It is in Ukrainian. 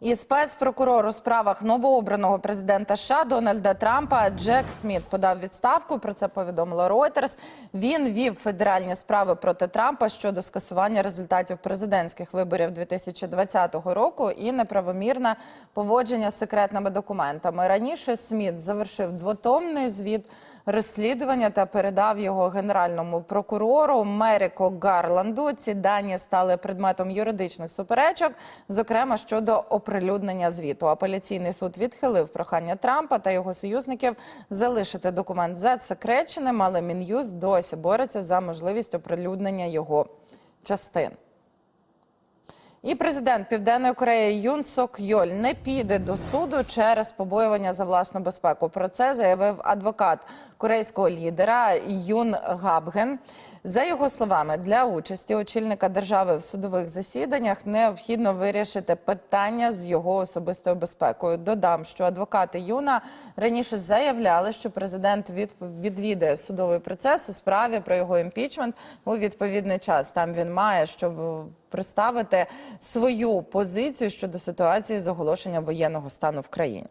І спецпрокурор у справах новообраного президента США Дональда Трампа Джек Сміт подав відставку. Про це повідомило Reuters. Він вів федеральні справи проти Трампа щодо скасування результатів президентських виборів 2020 року і неправомірне поводження з секретними документами. Раніше Сміт завершив двотомний звіт розслідування та передав його генеральному прокурору Меріко Гарланду. Ці дані стали предметом юридичних суперечок, зокрема щодо оприлюднення звіту. Апеляційний суд відхилив прохання Трампа та його союзників залишити документ засекреченим, але Мін'юз досі бореться за можливість оприлюднення його частин. І президент Південної Кореї Юн Сок Йоль не піде до суду через побоювання за власну безпеку. Про це заявив адвокат корейського лідера Юн Габген. За його словами, для участі очільника держави в судових засіданнях необхідно вирішити питання з його особистою безпекою. Додам, що адвокати Юна раніше заявляли, що президент від- відвідає судовий процес у справі про його імпічмент у відповідний час. Там він має щоб представити свою позицію щодо ситуації з оголошенням воєнного стану в країні.